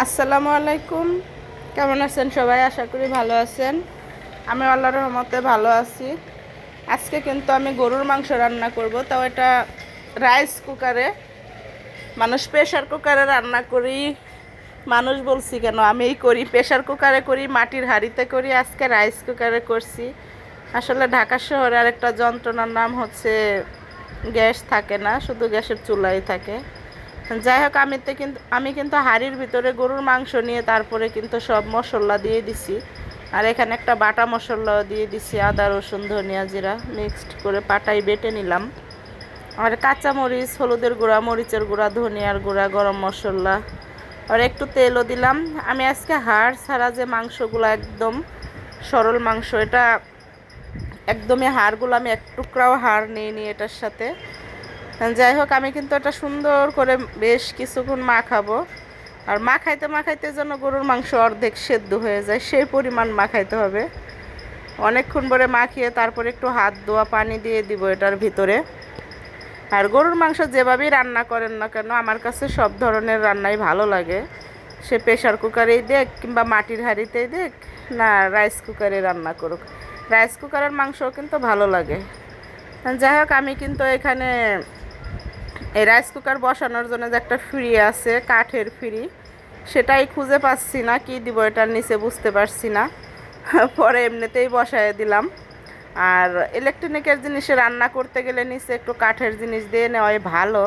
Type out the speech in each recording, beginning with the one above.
আসসালামু আলাইকুম। কেমন আছেন সবাই? আশা করি ভালো আছেন। আমি আল্লাহর রহমতে ভালো আছি। আজকে কিন্তু আমি গরুর মাংস রান্না করব। তাও এটা রাইস কুকারে মানুষ প্রেশার কুকারে রান্না করি। মানুষ বলছি কেন, আমিই করি। প্রেশার কুকারে করি, মাটির হাঁড়িতে করি। আজকে রাইস কুকারে করছি। আসলে ঢাকা শহরে আরেকটা যন্ত্রণার নাম হচ্ছে গ্যাস থাকে না, শুধু গ্যাসের চুলাই থাকে। যাই হোক আমি তো কিন্তু, আমি কিন্তু হাঁড়ির ভিতরে গরুর মাংস নিয়ে তারপরে কিন্তু সব মশলা দিয়ে দিছি। আর এখানে একটা বাটা মশলাও দিয়ে দিছি, আদা, রসুন, ধনিয়া জিরা মিক্সড করে পাটাই বেটে নিলাম। আর কাঁচা মরিচ হলুদের গুঁড়া, মরিচের গুঁড়া, ধনিয়ার গুঁড়া, গরম মশলা। আর একটু তেলও দিলাম। আমি আজকে হাড় ছাড়া যে মাংসগুলো একদম সরল মাংস, এটা একদমই হাড়গুলো আমি এক টুকরাও হাড় নিয়ে নিই এটার সাথে। যাই হোক, আমি কিন্তু এটা সুন্দর করে বেশ কিছুক্ষণ মাখাবো। আর মাখাইতে মাখাইতে যেন গরুর মাংস অর্ধেক সেদ্ধ হয়ে যায়, সেই পরিমাণ মাখাইতে হবে। অনেকক্ষণ পরে মাখিয়ে তারপরে একটু হাত ধোয়া পানি দিয়ে দিব এটার ভিতরে। আর গরুর মাংস যেভাবেই রান্না করেন না কেন, আমার কাছে সব ধরনের রান্নাই ভালো লাগে। সে প্রেশার কুকারেই দেখ কিংবা মাটির হাঁড়িতেই দেখ, না রাইস কুকারে রান্না করুক। রাইস কুকারের মাংসও কিন্তু ভালো লাগে। যাই হোক, আমি কিন্তু এখানে এই রাইস কুকার বসানোর জন্য যে একটা ফ্রি আছে, কাঠের ফ্রি সেটাই খুঁজে পাচ্ছি না, কি দিব এটার নিচে বুঝতে পারছি না। পরে এমনিতেই বসায় দিলাম। আর ইলেকট্রনিকের জিনিসে রান্না করতে গেলে নিচে একটু কাঠের জিনিস দিয়ে নেওয়াই ভালো।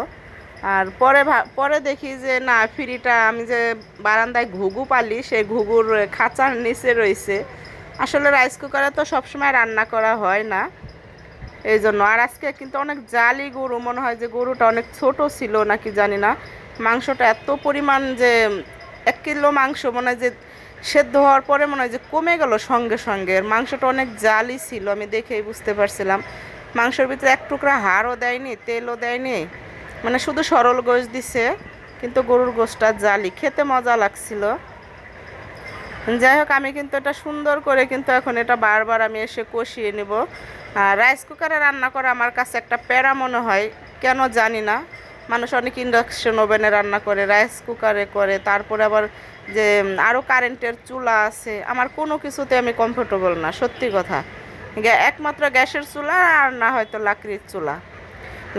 আর পরে পরে দেখি যে না ফ্রিটা আমি যে বারান্দায় ঘুঘু পালি, সেই ঘুঘুর খাঁচার নিচে রয়েছে। আসলে রাইস কুকারে তো সবসময় রান্না করা হয় না। এই জন্য আর আজকে কিন্তু অনেক জালি গরু, মনে হয় যে গরুটা অনেক ছোট ছিল নাকি জানি না। মাংসটা এত পরিমাণ যে এক কিলো মাংস মনে হয় যে সেদ্ধ হওয়ার পরে মনে হয় যে কমে গেল সঙ্গে সঙ্গে। মাংসটা অনেক জালি ছিল, আমি দেখেই বুঝতে পারছিলাম। মাংসের ভিতরে এক টুকরা হাড়ও দেয়নি, তেলও দেয়নি। মানে শুধু সরল গোশ দিছে, কিন্তু গরুর গোশটা জালি। খেতে মজা লাগছিল। যাই হোক, আমি কিন্তু এটা সুন্দর করে কিন্তু এখন এটা বারবার আমি এসে কষিয়ে নেব। আর রাইস কুকারে রান্না করা আমার কাছে একটা প্যারা মনে হয়, কেন জানি না। মানুষ অনেক ইন্ডাকশন ওভেনে রান্না করে রাইস কুকারে করে, তারপরে আবার যে আরও কারেন্টের চুলা আছে, আমার কোনো কিছুতে আমি কমফোর্টেবল না, সত্যি কথা। একমাত্র গ্যাসের চুলা আর না হয়তো লাকড়ির চুলা।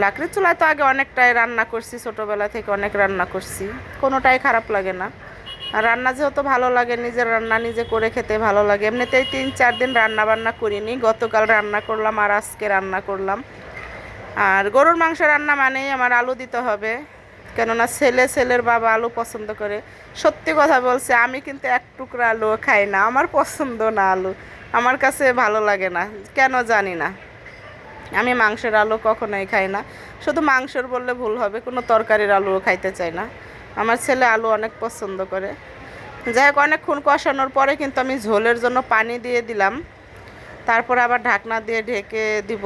লাকড়ির চুলায় তো আগে অনেকটাই রান্না করছি, ছোটোবেলা থেকে অনেক রান্না করছি, কোনোটাই খারাপ লাগে না। আর রান্না যেহেতু ভালো লাগে, নিজের রান্না নিজে করে খেতে ভালো লাগে। এমনিতেই তিন, চার দিন রান্না বান্না করিনি, গতকাল রান্না করলাম আর আজকে রান্না করলাম। আর গরুর মাংস রান্না মানেই আমার আলু দিতে হবে, কেননা ছেলে, ছেলের বাবা আলু পছন্দ করে। সত্যি কথা বলছে, আমি কিন্তু এক টুকরা আলু খাই না, আমার পছন্দ না আলু। আমার কাছে ভালো লাগে না, কেন জানি না। আমি মাংসের আলু কখনোই খাই না। শুধু মাংসের বললে ভুল হবে, কোনো তরকারির আলুও খাইতে চাই না। আমার ছেলে আলু অনেক পছন্দ করে। যাই হোক, অনেকক্ষণ কষানোর পরে কিন্তু আমি ঝোলের জন্য পানি দিয়ে দিলাম। তারপর আবার ঢাকনা দিয়ে ঢেকে দিব।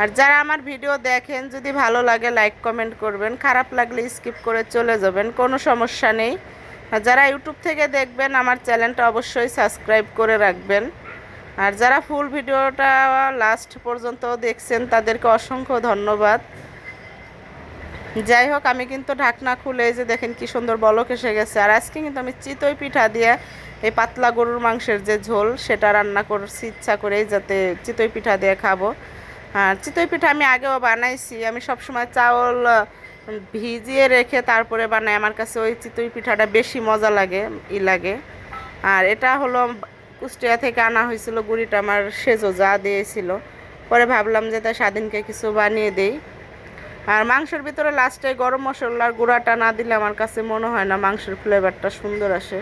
আর যারা আমার ভিডিও দেখেন, যদি ভালো লাগে, লাইক, কমেন্ট করবেন। খারাপ লাগলে স্কিপ করে চলে যাবেন, কোনো সমস্যা নেই। আর যারা ইউটিউব থেকে দেখবেন, আমার চ্যানেলটা অবশ্যই সাবস্ক্রাইব করে রাখবেন। আর যারা ফুল ভিডিওটা লাস্ট পর্যন্ত দেখছেন, তাদেরকে অসংখ্য ধন্যবাদ। যাই হোক, আমি কিন্তু ঢাকনা খুলে যে দেখেন কি সুন্দর বলক এসে গেছে। আর আজকে কিন্তু আমি চিতই পিঠা দিয়ে এই পাতলা গরুর মাংসের যে ঝোল, সেটা রান্না করছি, ইচ্ছা করেই যাতে চিতই পিঠা দিয়ে খাব। আর চিতই পিঠা আমি আগেও বানাইছি। আমি সবসময় চাউল ভিজিয়ে রেখে তারপরে বানাই। আমার কাছে ওই চিতই পিঠাটা বেশি মজা লাগে, ই লাগে। আর এটা হলো কুষ্টিয়া থেকে আনা হয়েছিল, গুড়িটা আমার সেজো যা দিয়েছিল। পরে ভাবলাম যে তাই স্বাধীনকে কিছু বানিয়ে দেই। আর মাংসের ভিতরে লাস্টে গরম মশলার গুঁড়াটা না দিলে আমার কাছে মনে হয় না মাংসের ফ্লেভারটা সুন্দর আসে।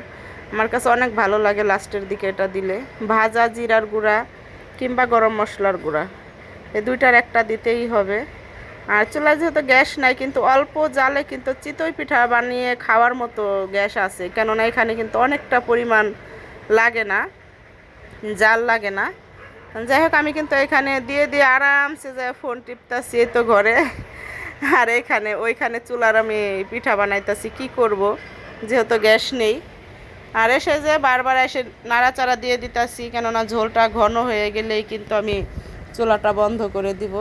আমার কাছে অনেক ভালো লাগে লাস্টের দিকে এটা দিলে। ভাজা জিরার গুঁড়া কিংবা গরম মশলার গুঁড়া। এই দুইটার একটা দিতেই হবে। আর চুলায় যেহেতু গ্যাস নাই, কিন্তু অল্প জালে কিন্তু চিতই পিঠা বানিয়ে খাওয়ার মতো গ্যাস আছে। কেননা এখানে কিন্তু অনেকটা পরিমাণ লাগে না, জাল লাগে না। যাই হোক, আমি কিন্তু এখানে দিয়ে দিয়ে আরামসে যে ফোন টিপতাছি তো ঘরে। আর এখানে, ওইখানে চুলার আমি পিঠা বানাইতাছি, কি করব? যেহেতু গ্যাস নেই। আর এসে যে বারবার এসে নাড়াচাড়া দিয়ে দিতাছি, কেননা ঝোলটা ঘন হয়ে গেলেই কিন্তু আমি চুলাটা বন্ধ করে দিব।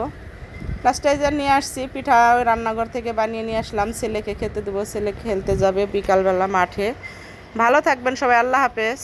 প্লাস্টাইজার নিয়ে আসছি, পিঠা ওই রান্নাঘর থেকে বানিয়ে নিয়ে আসলাম। ছেলেকে খেতে দেবো, ছেলে খেলতে যাবে বিকালবেলা মাঠে। ভালো থাকবেন সবাই, আল্লাহ হাফেজ।